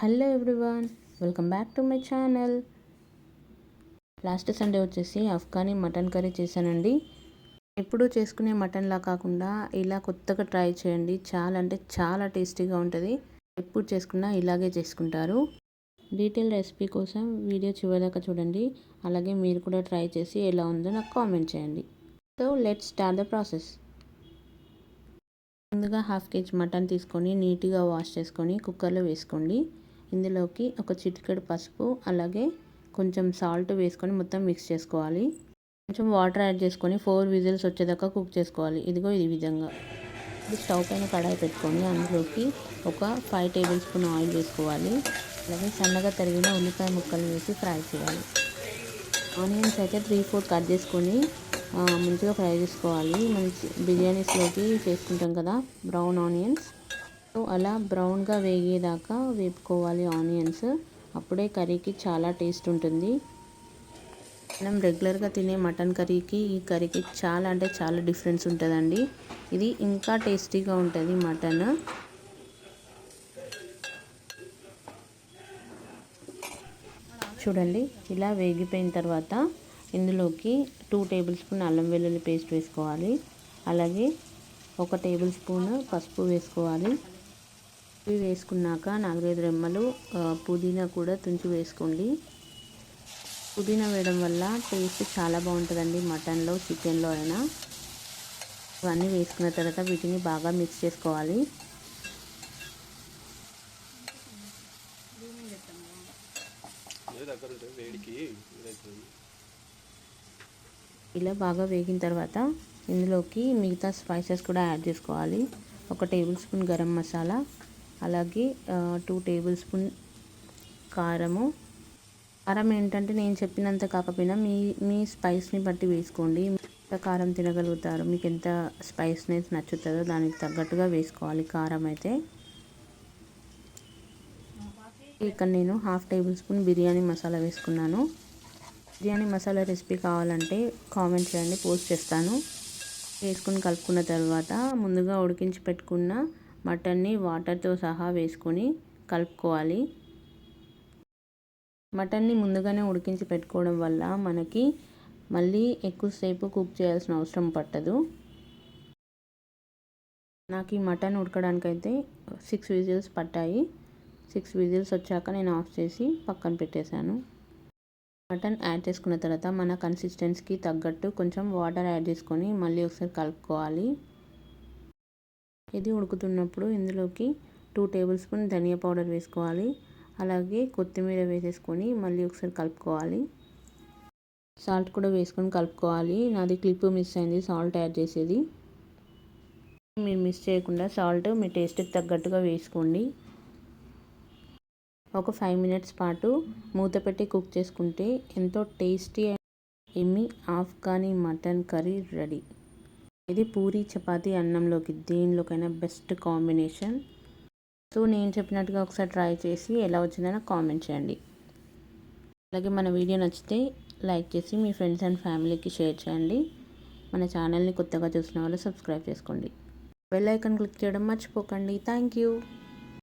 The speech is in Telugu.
Hello everyone welcome back to my channel. Last Sunday వచ్చేసి అఫ్ఘానీ మటన్ కర్రీ చేశానండి. ఎప్పుడూ చేసుకునే మటన్లా కాకుండా ఇలా కొత్తగా ట్రై చేయండి. చాలా అంటే చాలా టేస్టీగా ఉంటుంది. ఎప్పుడు చేసుకున్నా ఇలాగే చేసుకుంటారు. డీటెయిల్ రెసిపీ కోసం వీడియో చివరిదాకా చూడండి. అలాగే మీరు కూడా ట్రై చేసి ఎలా ఉందో నాకు కామెంట్ చేయండి. So let start the process. ముందుగా హాఫ్ కేజీ మటన్ తీసుకొని నీట్గా వాష్ చేసుకొని కుక్కర్లో వేసుకోండి. ఇందులోకి ఒక చిటికెడు పసుపు అలాగే కొంచెం సాల్ట్ వేసుకొని మొత్తం మిక్స్ చేసుకోవాలి. కొంచెం వాటర్ యాడ్ చేసుకొని ఫోర్ విజిల్స్ వచ్చేదాకా కుక్ చేసుకోవాలి. ఇదిగో ఈ విధంగా. స్టవ్ పైన కడాయి పెట్టుకొని అందులోకి ఒక ఫైవ్ టేబుల్ స్పూన్ ఆయిల్ వేసుకోవాలి. అలాగే సన్నగా తరిగిన ఉల్లిపాయ ముక్కలు వేసి ఫ్రై చేయాలి. ఆనియన్స్ అయితే త్రీ ఫోర్ కట్ చేసుకొని మంచిగా ఫ్రై చేసుకోవాలి. మంచి బిర్యానీస్లోకి చేసుకుంటాం కదా బ్రౌన్ ఆనియన్స్. అలా బ్రౌన్గా వేగేదాకా వేపుకోవాలి ఆనియన్స్. అప్పుడే కర్రీకి చాలా టేస్ట్ ఉంటుంది. మనం రెగ్యులర్గా తినే మటన్ కర్రీకి ఈ కర్రీకి చాలా అంటే చాలా డిఫరెన్స్ ఉంటుందండి. ఇది ఇంకా టేస్టీగా ఉంటుంది మటన్. చూడండి ఇలా వేగిపోయిన తర్వాత ఇందులోకి టూ టేబుల్ స్పూన్ అల్లం వెల్లుల్లి పేస్ట్ వేసుకోవాలి. అలాగే ఒక టేబుల్ స్పూన్ పసుపు వేసుకోవాలి. ఇవి వేసుకున్నాక నాలుగైదు రెమ్మలు పుదీనా కూడా తుంచి వేసుకోండి. పుదీనా వేయడం వల్ల టేస్ట్ చాలా బాగుంటుందండి మటన్లో చికెన్లో అయినా. ఇవన్నీ వేసుకున్న తర్వాత వీటిని బాగా మిక్స్ చేసుకోవాలి. ఇలా బాగా వేగిన తర్వాత ఇందులోకి మిగతా స్పైసెస్ కూడా యాడ్ చేసుకోవాలి. ఒక టేబుల్ స్పూన్ గరం మసాలా అలాగే టూ టేబుల్ స్పూన్ కారము. కారం ఏంటంటే నేను చెప్పినంత కాకపోయినా మీ మీ స్పైస్ని బట్టి వేసుకోండి. ఎంత కారం తినగలుగుతారు మీకు ఎంత స్పైస్నెస్ నచ్చుతుందో దానికి తగ్గట్టుగా వేసుకోవాలి కారం అయితే. ఇక్కడ నేను half tablespoon biryani masala వేసుకున్నాను. బిర్యానీ మసాలా రెసిపీ కావాలంటే కామెంట్ చేయండి పోస్ట్ చేస్తాను. వేసుకొని కలుపుకున్న తర్వాత ముందుగా ఉడికించి పెట్టుకున్న మటన్ని వాటర్తో సహా వేసుకొని కలుపుకోవాలి. మటన్ని ముందుగానే ఉడికించి పెట్టుకోవడం వల్ల మనకి మళ్ళీ ఎక్కువసేపు కుక్ చేయాల్సిన అవసరం పట్టదు. నాకు ఈ మటన్ ఉడకడానికైతే సిక్స్ విజిల్స్ పట్టాయి. సిక్స్ విజిల్స్ వచ్చాక నేను ఆఫ్ చేసి పక్కన పెట్టేశాను. మటన్ యాడ్ చేసుకున్న తర్వాత మన కన్సిస్టెన్సీకి తగ్గట్టు కొంచెం వాటర్ యాడ్ చేసుకొని మళ్ళీ ఒకసారి కలుపుకోవాలి. ఇది ఉడుకుతున్నప్పుడు ఇందులోకి టూ టేబుల్ స్పూన్ ధనియా పౌడర్ వేసుకోవాలి. అలాగే కొత్తిమీర వేసేసుకొని మళ్ళీ ఒకసారి కలుపుకోవాలి. సాల్ట్ కూడా వేసుకొని కలుపుకోవాలి. నాది క్లిప్ మిస్ అయింది సాల్ట్ యాడ్ చేసేది. మీరు మిస్ చేయకుండా సాల్ట్ మీ టేస్ట్కి తగ్గట్టుగా వేసుకోండి. ఒక ఫైవ్ మినిట్స్ పాటు మూత పెట్టి కుక్ చేసుకుంటే ఎంతో టేస్టీ ఎమ్మి ఆఫ్ఘనీ మటన్ కర్రీ రెడీ ఇది పూరి చపాతీ అన్నంలోకి దేనిలోకైనా బెస్ట్ కాంబినేషన్. సో నేను చెప్పినట్టుగా ఒకసారి ట్రై చేసి ఎలా వచ్చిందో కామెంట్ చేయండి. అలాగే మన వీడియో నచ్చితే లైక్ చేసి మీ ఫ్రెండ్స్ అండ్ ఫ్యామిలీకి షేర్ చేయండి. మన ఛానల్ని కొత్తగా చూసిన వాళ్ళు సబ్స్క్రైబ్ చేసుకోండి. బెల్ ఐకాన్ క్లిక్ చేయడం మర్చిపోకండి. Thank you.